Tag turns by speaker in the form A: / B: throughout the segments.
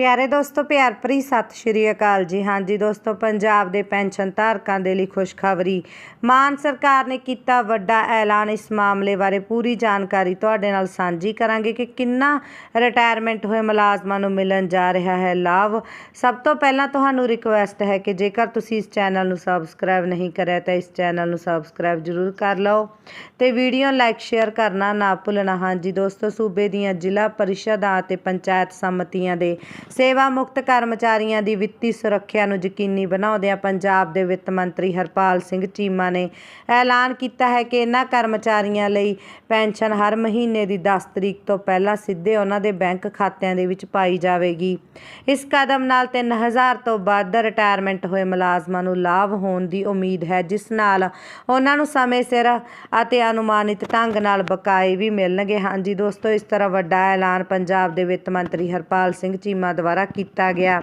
A: ਪਿਆਰੇ ਦੋਸਤੋ, ਪਿਆਰ ਭਰੀ ਸਤਿ ਸ਼੍ਰੀ ਅਕਾਲ ਜੀ। ਹਾਂਜੀ ਦੋਸਤੋ, ਪੰਜਾਬ ਦੇ ਪੈਨਸ਼ਨ ਧਾਰਕਾਂ ਦੇ ਲਈ ਖੁਸ਼ਖਬਰੀ। ਮਾਨ ਸਰਕਾਰ ਨੇ ਕੀਤਾ ਵੱਡਾ ਐਲਾਨ। ਇਸ ਮਾਮਲੇ ਬਾਰੇ ਪੂਰੀ ਜਾਣਕਾਰੀ ਤੁਹਾਡੇ ਨਾਲ ਸਾਂਝੀ ਕਰਾਂਗੇ ਕਿ ਕਿੰਨਾ ਰਿਟਾਇਰਮੈਂਟ ਹੋਏ ਮੁਲਾਜ਼ਮਾਂ ਨੂੰ ਮਿਲਣ ਜਾ ਰਿਹਾ ਹੈ ਲਾਭ। ਸਭ ਤੋਂ ਪਹਿਲਾਂ ਤੁਹਾਨੂੰ ਰਿਕੁਐਸਟ ਹੈ ਕਿ ਜੇਕਰ ਤੁਸੀਂ ਇਸ ਚੈਨਲ ਨੂੰ ਸਬਸਕ੍ਰਾਈਬ ਨਹੀਂ ਕਰਿਆ, ਤਾਂ ਇਸ ਚੈਨਲ ਨੂੰ ਸਬਸਕ੍ਰਾਈਬ ਜ਼ਰੂਰ ਕਰ ਲਓ ਤੇ ਵੀਡੀਓ ਲਾਈਕ ਸ਼ੇਅਰ ਕਰਨਾ ਨਾ ਭੁੱਲਣਾ। ਹਾਂਜੀ ਦੋਸਤੋ, ਸੂਬੇ ਦੀਆਂ ਜ਼ਿਲ੍ਹਾ ਪਰਿਸ਼ਦਾਂ ਅਤੇ ਪੰਚਾਇਤ ਸਮਤੀਆਂ ਦੇ ਸੇਵਾ ਮੁਕਤ ਕਰਮਚਾਰੀਆਂ ਦੀ ਵਿੱਤੀ ਸੁਰੱਖਿਆ ਨੂੰ ਯਕੀਨੀ ਬਣਾਉਂਦਿਆਂ ਪੰਜਾਬ ਦੇ ਵਿੱਤ ਮੰਤਰੀ ਹਰਪਾਲ ਸਿੰਘ ਚੀਮਾ ਨੇ ਐਲਾਨ ਕੀਤਾ ਹੈ ਕਿ ਇਹਨਾਂ ਕਰਮਚਾਰੀਆਂ ਲਈ ਪੈਨਸ਼ਨ ਹਰ ਮਹੀਨੇ ਦੀ 10 ਤਰੀਕ ਤੋਂ ਪਹਿਲਾਂ ਸਿੱਧੇ ਉਹਨਾਂ ਦੇ ਬੈਂਕ ਖਾਤਿਆਂ ਦੇ ਵਿੱਚ ਪਾਈ ਜਾਵੇਗੀ। ਇਸ ਕਦਮ ਨਾਲ 3000 ਤੋਂ ਵੱਧ ਰਿਟਾਇਰਮੈਂਟ ਹੋਏ ਮੁਲਾਜ਼ਮਾਂ ਨੂੰ ਲਾਭ ਹੋਣ ਦੀ ਉਮੀਦ ਹੈ, ਜਿਸ ਨਾਲ ਉਹਨਾਂ ਨੂੰ ਸਮੇਂ ਸਿਰ ਅਤੇ ਅਨੁਮਾਨਿਤ ਢੰਗ ਨਾਲ ਬਕਾਏ ਵੀ ਮਿਲਣਗੇ। ਹਾਂਜੀ ਦੋਸਤੋ, ਇਸ ਤਰ੍ਹਾਂ ਵੱਡਾ ਐਲਾਨ ਪੰਜਾਬ ਦੇ ਵਿੱਤ ਮੰਤਰੀ ਹਰਪਾਲ ਸਿੰਘ ਚੀਮਾ ਦੁਆਰਾ ਕੀਤਾ ਗਿਆ।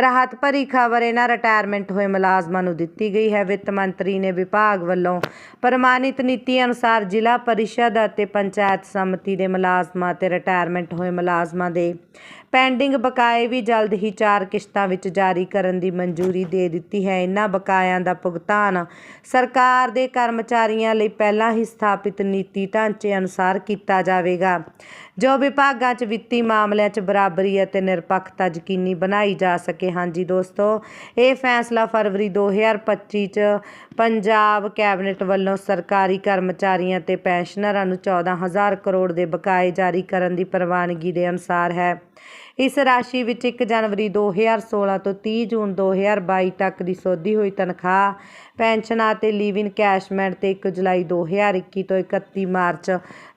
A: ਰਾਹਤ ਭਰੀ ਖਬਰ, ਇਹਨਾਂ ਰਿਟਾਇਰਮੈਂਟ ਹੋਏ ਮੁਲਾਜ਼ਮਾਂ ਨੂੰ ਦਿੱਤੀ ਗਈ ਹੈ। ਵਿੱਤ ਮੰਤਰੀ ਨੇ ਵਿਭਾਗ ਵੱਲੋਂ ਪ੍ਰਮਾਣਿਤ ਨੀਤੀ ਅਨੁਸਾਰ ਜ਼ਿਲ੍ਹਾ ਪਰਿਸ਼ਦ ਅਤੇ ਪੰਚਾਇਤ ਸਮਿਤੀ ਦੇ ਮੁਲਾਜ਼ਮਾਂ ਅਤੇ ਰਿਟਾਇਰਮੈਂਟ ਹੋਏ ਮੁਲਾਜ਼ਮਾਂ ਦੇ ਪੈਂਡਿੰਗ ਬਕਾਏ ਵੀ ਜਲਦ ਹੀ ਚਾਰ ਕਿਸ਼ਤਾਂ ਵਿੱਚ ਜਾਰੀ ਕਰਨ ਦੀ ਮਨਜ਼ੂਰੀ ਦੇ ਦਿੱਤੀ ਹੈ। ਇਹਨਾਂ ਬਕਾਇਆਂ ਦਾ ਭੁਗਤਾਨ ਸਰਕਾਰ ਦੇ ਕਰਮਚਾਰੀਆਂ ਲਈ ਪਹਿਲਾਂ ਹੀ ਸਥਾਪਿਤ ਨੀਤੀ ਢਾਂਚੇ ਅਨੁਸਾਰ ਕੀਤਾ ਜਾਵੇਗਾ। ਜੋ ਵਿਭਾਗਾਂ 'ਚ ਵਿੱਤੀ ਮਾਮਲਿਆਂ 'ਚ ਬਰਾਬਰੀ ਅਤੇ ਨਿਰਪੱਖਤਾ ਯਕੀਨੀ ਬਣਾਈ ਜਾ ਸਕੇ। ਹਾਂਜੀ ਦੋਸਤੋ, ਇਹ ਫੈਸਲਾ ਫਰਵਰੀ 2025 'ਚ ਪੰਜਾਬ ਕੈਬਨਿਟ ਵੱਲੋਂ ਸਰਕਾਰੀ ਕਰਮਚਾਰੀਆਂ ਤੇ ਪੈਨਸ਼ਨਰਾਂ ਨੂੰ 14000 ਕਰੋੜ ਦੇ ਬਕਾਏ ਜਾਰੀ ਕਰਨ ਦੀ ਪ੍ਰਵਾਨਗੀ ਦੇ ਅਨੁਸਾਰ ਹੈ। ਇਸ ਰਾਸ਼ੀ ਵਿੱਚ 1 ਜਨਵਰੀ 2016 ਤੋਂ 30 ਜੂਨ 2022 ਤੱਕ ਦੀ ਸੋਧੀ ਹੋਈ ਤਨਖਾਹ, ਪੈਨਸ਼ਨਾਂ ਅਤੇ ਲੀਵ ਇਨ ਕੈਸ਼ਮੈਂਟ ਤੇ 1 ਜੁਲਾਈ 2021 ਤੋਂ 31 ਮਾਰਚ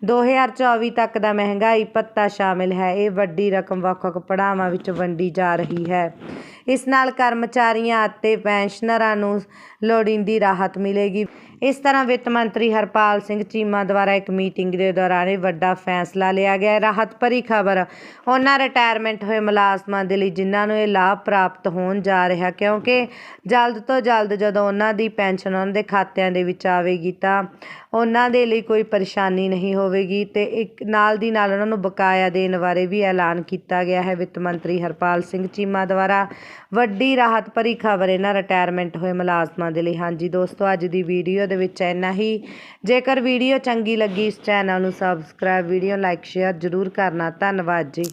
A: 2024 ਤੱਕ ਦਾ ਮਹਿੰਗਾ ਮਹਿੰਗਾਈ ਭੱਤਾ ਸ਼ਾਮਿਲ ਹੈ। ਇਹ ਵੱਡੀ ਰਕਮ ਵੱਖ-ਵੱਖ ਪੜਾਵਾਂ ਵਿੱਚ ਵੰਡੀ ਜਾ ਰਹੀ ਹੈ। ਇਸ ਨਾਲ ਕਰਮਚਾਰੀਆਂ ਅਤੇ ਪੈਨਸ਼ਨਰਾਂ ਨੂੰ ਲੋੜੀਂਦੀ ਰਾਹਤ ਮਿਲੇਗੀ। ਇਸ ਤਰ੍ਹਾਂ ਵਿੱਤ ਮੰਤਰੀ ਹਰਪਾਲ ਸਿੰਘ ਚੀਮਾ ਦੁਆਰਾ ਇੱਕ ਮੀਟਿੰਗ ਦੇ ਦੌਰਾਨ ਇਹ ਵੱਡਾ ਫੈਸਲਾ ਲਿਆ ਗਿਆ ਰਾਹਤ ਭਰੀ ਖਬਰ, ਉਹਨਾਂ ਰਿਟਾਇਰਮੈਂਟ ਹੋਏ ਮੁਲਾਜ਼ਮਾਂ ਦੇ ਲਈ ਜਿਨ੍ਹਾਂ ਨੂੰ ਇਹ ਲਾਭ ਪ੍ਰਾਪਤ ਹੋਣ ਜਾ ਰਿਹਾ, ਕਿਉਂਕਿ ਜਲਦ ਤੋਂ ਜਲਦ ਜਦੋਂ ਉਹਨਾਂ ਦੀ ਪੈਨਸ਼ਨ ਉਹਨਾਂ ਦੇ ਖਾਤਿਆਂ ਦੇ ਵਿੱਚ ਆਵੇਗੀ ਤਾਂ ਉਹਨਾਂ ਦੇ ਲਈ ਕੋਈ ਪਰੇਸ਼ਾਨੀ ਨਹੀਂ ਹੋਵੇਗੀ ਅਤੇ ਇੱਕ ਨਾਲ ਦੀ ਨਾਲ ਉਹਨਾਂ ਨੂੰ ਬਕਾਇਆ ਦੇਣ ਬਾਰੇ ਵੀ ਐਲਾਨ ਕੀਤਾ ਗਿਆ ਹੈ। ਵਿੱਤ ਮੰਤਰੀ ਹਰਪਾਲ ਸਿੰਘ ਚੀਮਾ ਦੁਆਰਾ ਵੱਡੀ ਰਾਹਤ ਭਰੀ ਖਬਰ ਇਹਨਾਂ ਰਿਟਾਇਰਮੈਂਟ ਹੋਏ ਮੁਲਾਜ਼ਮਾਂ ਦੇ ਲਈ। ਹਾਂਜੀ ਦੋਸਤੋ, ਅੱਜ ਦੀ ਵੀਡੀਓ ਦੇ ਵਿੱਚ ਇੰਨਾ ਹੀ। ਜੇਕਰ ਵੀਡੀਓ ਚੰਗੀ ਲੱਗੀ ਇਸ ਚੈਨਲ ਨੂੰ ਸਬਸਕ੍ਰਾਈਬ ਵੀਡੀਓ ਲਾਈਕ ਸ਼ੇਅਰ ਜ਼ਰੂਰ ਕਰਨਾ। ਧੰਨਵਾਦ ਜੀ।